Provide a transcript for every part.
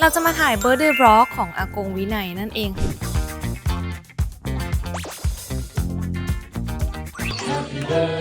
เราจะมาถ่ายเบอร์เดย์บล็อกของอากงวินัยนั่นเองค่ะ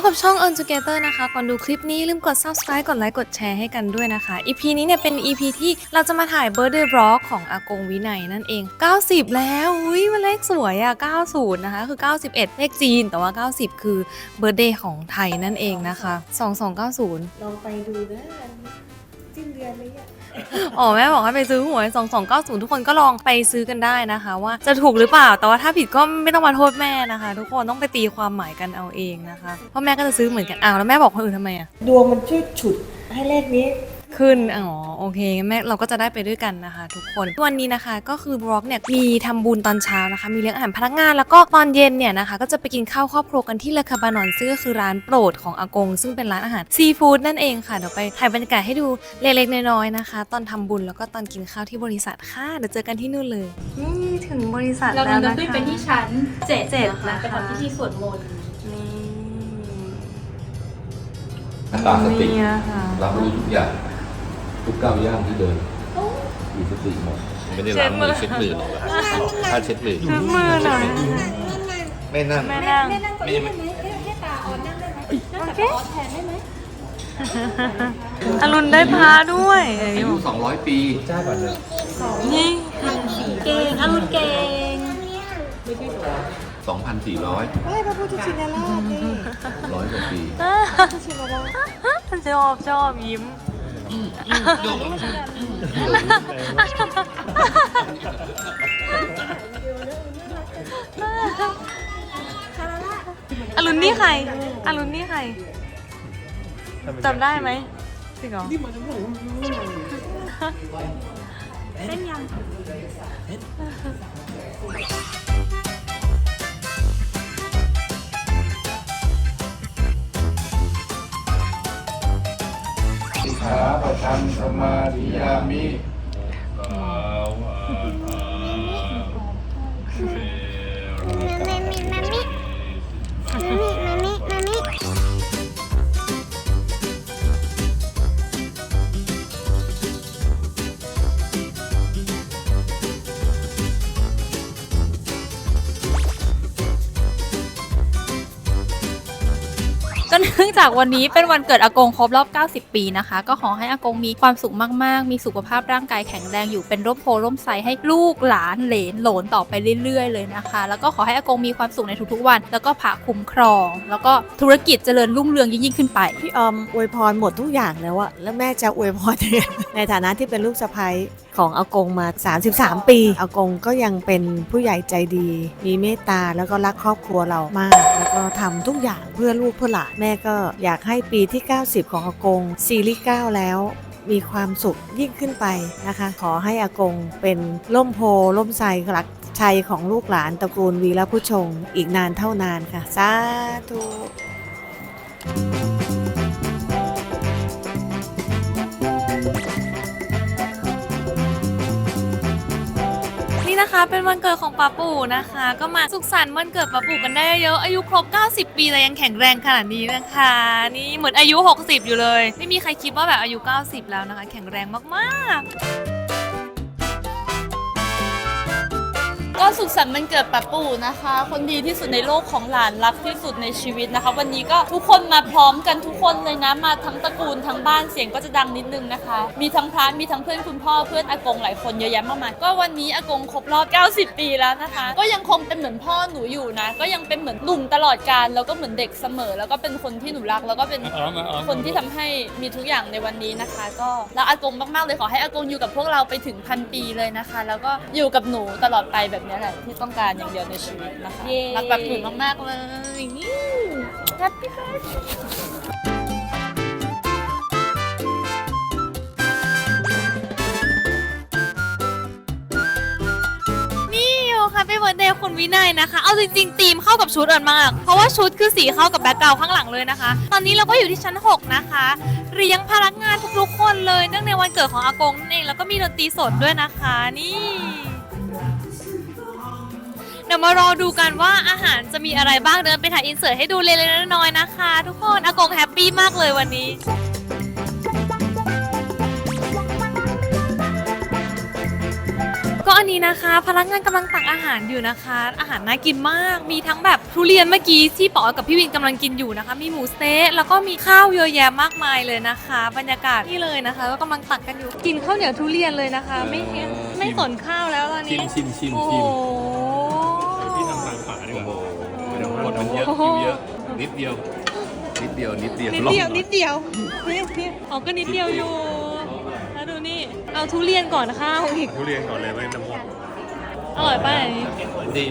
บกับช่อง Earn Together นะคะ ก่อนดูคลิปนี้ลืมกด subscribe กดไลค์กดแชร์ให้กันด้วยนะคะ EP นี้เนี่ยเป็น EP ที่เราจะมาถ่าย birthday vlog ของอากงวินัยนั่นเอง 90 แล้วอุ้ยมันเลขสวยอะ90 นะคะ คือ 91 เลขจีน แต่ว่า 90 คือ birthday ของไทยนั่นเองนะคะ 2290 ลองไปดูนะสิ้นเดือนเลยอะ อ๋อแม่บอกให้ไปซื้อหวย2290 ทุกคนก็ลองไปซื้อกันได้นะคะ ว่าจะถูกหรือเปล่า แต่ว่าถ้าผิดก็ไม่ต้องมาโทษแม่นะคะ ทุกคนต้องไปตีความหมายกันเอาเองนะคะเพราะแม่ก็จะซื้อเหมือนกันอ้าวแล้วแม่บอกคนอื่นทำไมอะดวงมันช่วยฉุดให้เลขนี้ ขึ้น อ๋อ โอเคงั้นแม่เราก็จะได้ไปด้วยกันนะคะ ทุกคน วันนี้นะคะก็คือบล็อกเนี่ยมีทำบุญตอนเช้านะคะ มีเลี้ยงอาหารพนักงาน แล้วก็ตอนเย็นเนี่ยนะคะ ก็จะไปกินข้าวครอบครัวกันที่เลคาบานอนซึ่งก็คือร้านโปรดของอากง ซึ่งเป็นร้านอาหารซีฟู้ดนั่นเองค่ะ เดี๋ยวไปถ่ายบรรยากาศให้ดูเล็กๆน้อยๆนะคะ ตอนทำบุญแล้วก็ตอนกินข้าวที่บริษัทค่ะ เดี๋ยวเจอกันที่นู่นเลย นี่ถึงบริษัทเราแล้วเดินนะขึ้นคะไปที่ชั้นเจ็ดเจ็ดนะคะนะคะ ไปทำพิธีสวดมนต์ นี่ ตามสตินี่นะคะ รับรู้ทุกอย่าง ทุกก้าวย่างที่เดินมีสติหมดไม่ได้ล้างมือเช็ดมือหรอกเหรอถ้าเช็ดมือซื้อมือหน่อยไม่นั่งแม่นั่งแม่นั่งตรงนี้ได้ไหมให้ให้ตาออนนั่งได้ไหมนั่งกับออนแทนได้ไหมอรุณได้พาด้วยอายุ200 ปีนี่เก่งอรุณเก่ง2,400ไม่พระพุทธชินราชนี่ร้อยกว่าปีชินราชชอบชอบยิ้ม อรุณนี่ใครอรุณนี่ใครจำได้ไหมจริงเหรอขาประ งสมาธิยามิ เนื่องจากวันนี้เป็นวันเกิดอากงครบรอบ 90 ปีนะคะ ก็ขอให้อากงมีความสุขมากๆ มีสุขภาพร่างกายแข็งแรงอยู่เป็นร่มโพร่มไทรให้ลูกหลานเหลนหลนต่อไปเรื่อยๆ เลยนะคะ แล้วก็ขอให้อากงมีความสุขในทุกๆวัน แล้วก็ผาคุ้มครอง แล้วก็ธุรกิจเจริญรุ่งเรืองยิ่งๆขึ้นไปพี่ออมอวยพรหมดทุกอย่างแล้วอะแล้วแม่จะอวยพรในฐานะที่เป็นลูกสะใภ้ของอากงมา 33 ปีอากงก็ยังเป็นผู้ใหญ่ใจดี มีเมตตาแล้วก็รักครอบครัวเรามาก ก็ทำทุกอย่างเพื่อลูกเพื่อหลานแม่ก็อยากให้ปีที่ 90 ของอากงซีรีส์9แล้วมีความสุขยิ่งขึ้นไปนะคะ ขอให้อากงเป็นล่มโพล่มไทรหลักชัยของลูกหลานตระกูลวีรผู้ชง อีกนานเท่านานค่ะ สาธุ นะคะ เป็นวันเกิดของป้าปู่นะคะ ก็มาสุขสันต์วันเกิดป้าปู่กันได้เยอะอายุครบ 90 ปีแต่ยังแข็งแรงขนาดนี้นะคะ นี่เหมือนอายุ 60 อยู่เลย ไม่มีใครคิดว่าแบบอายุ 90 แล้วนะคะ แข็งแรงมากๆก็สุขสันต์วันเกิดป้าปู่นะคะ คนดีที่สุดในโลกของหลานรักที่สุดในชีวิตนะคะ วันนี้ก็ทุกคนมาพร้อมกันทุกคนเลยนะมาทั้งตระกูลทั้งบ้านเสียงก็จะดังนิดนึงนะคะ มีทั้งพระมีทั้งเพื่อนคุณพ่อเพื่อนอากงหลายคนเยอะแยะมากมายก็วันนี้อากงครบรอบ 90 ปีแล้วนะคะ ก็ยังคงเป็นเหมือนพ่อหนูอยู่นะ ก็ยังเป็นเหมือนหนุ่มตลอดกาลแล้วก็เหมือนเด็กเสมอ แล้วก็เป็นคนที่หนูรัก แล้วก็เป็นคนที่ทำให้มีทุกอย่างในวันนี้นะคะ ก็รักอากงมากๆเลยขอให้อากงอยู่กับพวกเราไปถึงพันปีเลยนะคะ แล้วก็อยู่กับหนูตลอดไปแบบนี้แหละที่ต้องการอย่างเดียวในชีวิตนะคะเย้รักแบบหนูมากๆเลยนี่แวินัยนะคะ เอาจริงๆธีมเข้ากับชุดอันมาก เพราะว่าชุดคือสีเข้ากับแบ็คกราวด์ข้างหลังเลยนะคะ ตอนนี้เราก็อยู่ที่ชั้น 6 นะคะเลี้ยงพนักงานทุกๆคนเลยเนื่องในวันเกิดของอากงนั่นเอง แล้วก็มีดนตรีสดด้วยนะคะนี่ เดี๋ยวมารอดูกันว่าอาหารจะมีอะไรบ้างเดินไปถ่ายอินเสิร์ตให้ดูเล็กๆน้อยๆนะคะ ทุกคนอากงแฮปปี้มากเลยวันนี้ ก็อันนี้นะคะ พนักงานกำลังตักอาหารอยู่นะคะ อาหารน่ากินมาก มีทั้งแบบทุเรียนเมื่อกี้ที่ปอกับพี่วินกำลังกินอยู่นะคะ มีหมูสเต๊ะแล้วก็มีข้าวเยอะแยะมากมายเลยนะคะ บรรยากาศนี่เลยนะคะ ก็กำลังตักกันอยู่กินข้าวเหนียวทุเรียนเลยนะคะ ไม่เห็นไม่สนข้าวแล้วตอนชินี้มชิมชิมโอ้โห ชิมพี่ทำทางฝาดีกว่าเดี๋ยวหมดมันเยอะคิวเยอะนิดเดียวนิดเดียวนิดเดียวนิดเดียวนิดเดียวนิดเดียวอ๋อก็นิดเดียวอยู่แล้วดูนี่ เอาทุเรียนก่อนข้าวอีก ทุเรียนก่อนเลยไม่น้ำหอมอร่อยป่ะอันนี้ ดี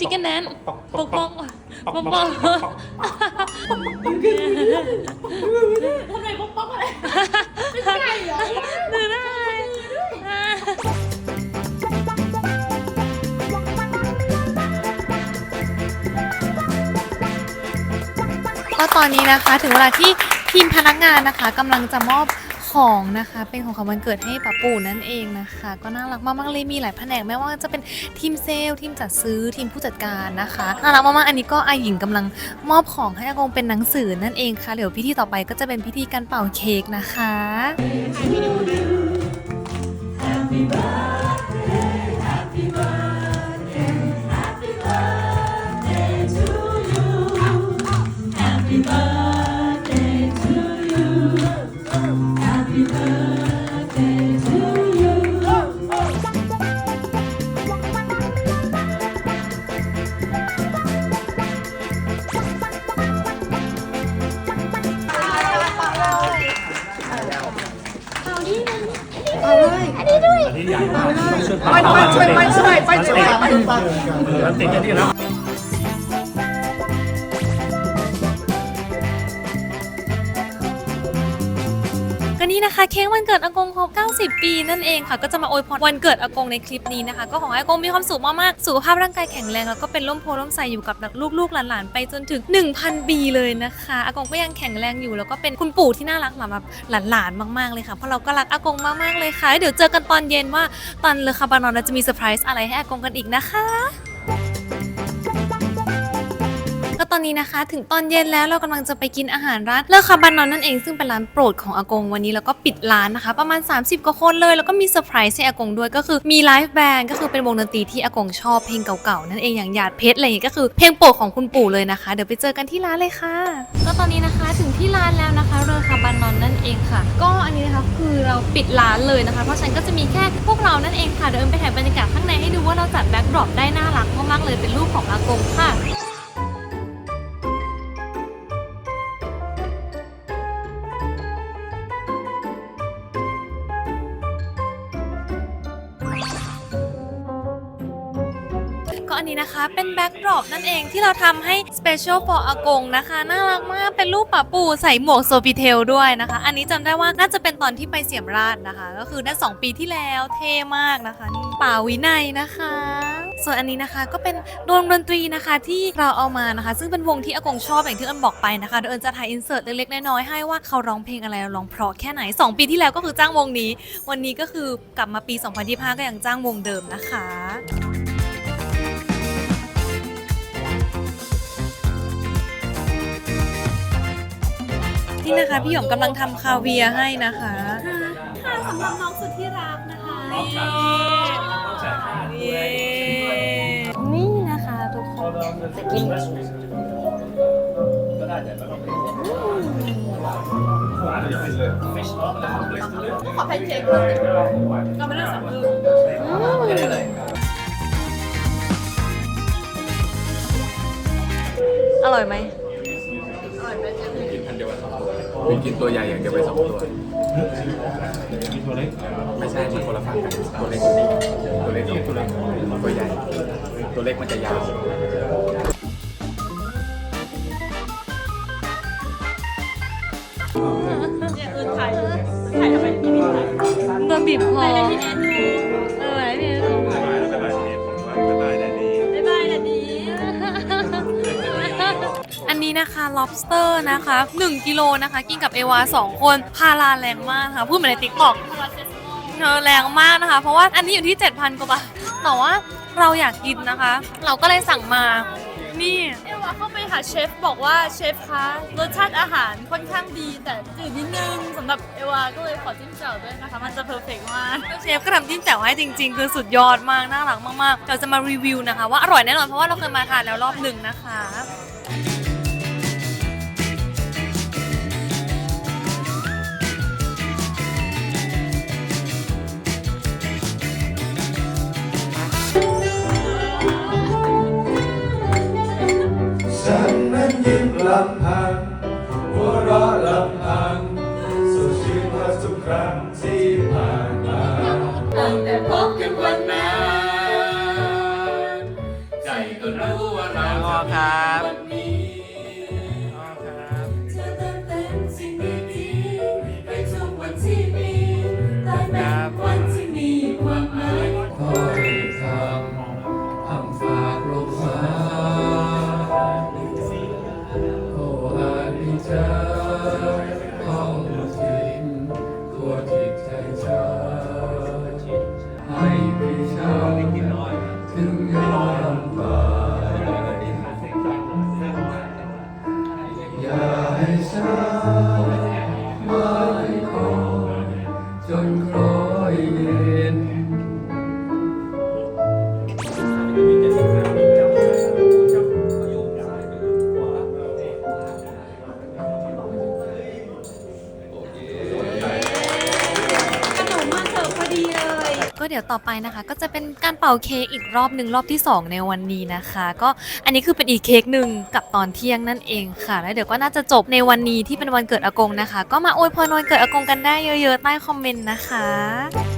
ชิคเก้นแดนปกป้องปกป้องทำไมปกป้องอะไรไม่ใช่เหรอดูได้ก็ตอนนี้นะคะถึงเวลาที่ทีมพนักงานนะคะกำลังจะมอบ ของนะคะเป็นของขวัญวันเกิดให้ป้าปู่นั่นเองนะคะ ก็น่ารักมากๆเลยมีหลายแผนกไม่ว่าจะเป็นทีมเซลล์ทีมจัดซื้อทีมผู้จัดการนะคะน่ารักมากๆอันนี้ก็อาหญิงกำลังมอบของให้อากงเป็นหนังสือนั่นเองค่ะเดี๋ยวพิธีต่อไปก็จะเป็นพิธีการเป่าเค้กนะคะ ก็นี่น ะคะ เค้กวันเกิดอากงครบ 90 ปีนั่นเองค่ะ ก็จะมาอวยพรวันเกิดอากงในคลิปนี้นะคะ ก็ขอให้อากงมีความสุขมากๆ สุขภาพร่างกายแข็งแรงแล้วก็เป็นร่มโพล่มใสอยู่กับลูกๆหลานๆไปจนถึง 1,000 ปีเลยนะคะอากงก็ยังแข็งแรงอยู่แล้วก็เป็นคุณปู่ที่น่ารักสำหรับหลานๆมากๆเลยค่ะเพราะเราก็รักอากงมากๆเลยค่ะ เดี๋ยวเจอกันตอนเย็นว่าตอนเลคาบานอนเราจะมีเซอร์ไพรส์อะไรให้อากงกันอีกนะคะ อนนี้นะคะ ถึงตอนเย็นแล้วเรากำลังจะไปกินอาหารร้านเลอคาบานอนนั่นเองซึ่งเป็นร้านโปรดของอากงวันนี้แล้วก็ปิดร้านนะคะ ประมาณ 30กว่าคนเลยแล้วก็มีเซอร์ไพรส์ให้อากงด้วยก็คือมีไลฟ์แบนด์ก็คือเป็นวงดนตรีที่อากงชอบเพลงเก่าๆนั่นเองอย่างหยาดเพชรอะไรอย่างเงี้ยก็คือเพลงโปรดของคุณปู่เลยนะคะ เดี๋ยวไปเจอกันที่ร้านเลยค่ะ ก็ตอนนี้นะคะถึงที่ร้านแล้วนะคะเลอคาบานอนนั่นเองค่ะ ก็อันนี้นะคะคือเราปิดร้านเลยนะคะ เพราะฉะนั้นก็จะมีแค่พวกเรานั่นเองค่ะเดี๋ยวเอิญไปถ่ายบรรยากาศข้างในให้ดูว่าเราจัดแบ็คดรอปได้น่ารักมากๆเลยเป็นรูปของอากงค่ะ นี้นะคะ เป็นแบ็กดรอปนั่นเองที่เราทำให้ Special for อากงนะคะ น่ารักมากเป็นรูปป่าปู่ใส่หมวกโซฟิเทลด้วยนะคะ อันนี้จำได้ว่าน่าจะเป็นตอนที่ไปเสียมราชนะคะ ก็คือได้สองปีที่แล้วเท่มากนะคะนี่ป่าวินัยนะคะ ส่วนอันนี้นะคะก็เป็นวงดนตรีนะคะที่เราเอามานะคะ ซึ่งเป็นวงที่อากงชอบอย่างที่เอิญบอกไปนะคะเดี๋ยวเอิญจะถ่ายอินเสิร์ตเล็กๆน้อยๆให้ว่าเขาร้องเพลงอะไรร้องเพราะแค่ไหน 2 ปีที่แล้วก็คือจ้างวงนี้ วันนี้ก็คือกลับมาปี 2025 ก็ยังจ้างวงเดิมนะคะ นี่นะคะพี่หยงกำลังทำคาเวียร์ให้นะคะ ค่ะสำหรับน้องสุดที่รักนะคะนี่นะคะทุกคนจะกินขอแพนเค้กเลยก็ไม่ได้สั่งเลยอร่อยไหม มีกินตัวใหญ่อย่างเดียวไปสองตัว มีตัวเล็กไม่ใช่มันคนละฝั่งกันตัวเล็กตัวนี้ตัวเล็กกับตัวเล็กตัวใหญ่ ตัวเล็กมันจะยาวเนี่ยเออถ่ายถ่ายทำไมพี่ไม่ถ่ายโดนบีบคอถ่ให้พี่แอนดู นนี้นะคะ lobster นะคะ 1กิโลนะคะ กินกับเอวา 2 คน พาราแรงมากค่ะพูดเหมือนในติ๊กต็อกเธอแรงมากนะคะ เพราะว่าอันนี้อยู่ที่ 7,000กว่าบาทแต่ว่าเราอยากกินนะคะ เราก็เลยสั่งมา นี่เอวาเข้าไปหาเชฟบอกว่าเชฟคะรสชาติอาหารค่อนข้างดีแต่จืดนิดนึงสำหรับเอวาก็เลยขอจิ้มแจ่วด้วยนะคะ มันจะเพอร์เฟกต์มากเชฟก็ทำจิ้มแจ่วให้จริง ๆ คือสุดยอดมากน่ารักมากๆเราจะมารีวิวนะคะ ว่าอร่อยแน่นอนเพราะว่าเราเคยมาทานแล้วรอบหนึ่งนะคะ ลำพัง หัวเราะลำพังสุดชื่นว่าทุกครั้งที่ผ่านมา ก็เดี๋ยวต่อไปนะคะ ก็จะเป็นการเป่าเค้กอีกรอบหนึ่งรอบที่ 2 ในวันนี้นะคะ ก็อันนี้คือเป็นอีกเค้กหนึ่งกับตอนเที่ยงนั่นเองค่ะ แล้วเดี๋ยวก็น่าจะจบในวันนี้ที่เป็นวันเกิดอากงนะคะ ก็มาอวยพรวันเกิดอากงกันได้เยอะๆใต้คอมเมนต์นะคะ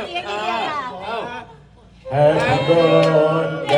เอาหน่อยนิดเดียวอ่าเอา Happy birthday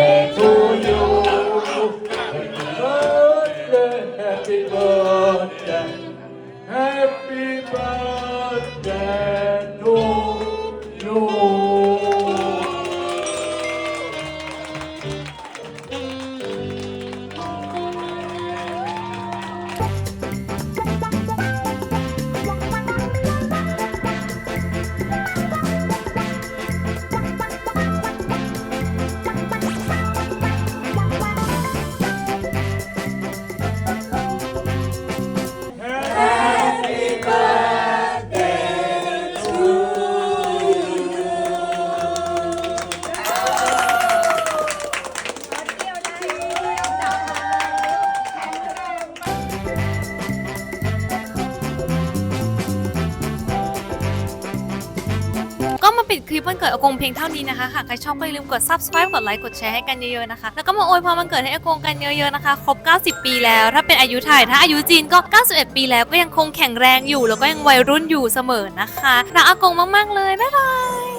ปิดคลิปวันเกิดอากงเพียงเท่านี้นะคะหากใครชอบก็อย่าลืมกด subscribe กดไลค์กดแชร์ให้กันเยอะๆนะคะ แล้วก็มาอวยพรวันเกิดให้อากงกันเยอะๆนะคะครบ 90 ปีแล้ว ถ้าเป็นอายุไทยถ้าอายุจีนก็ 91 ปีแล้วก็ยังคงแข็งแรงอยู่ แล้วก็ยังวัยรุ่นอยู่เสมอนะคะรักอากงมากๆเลยบ๊ายบาย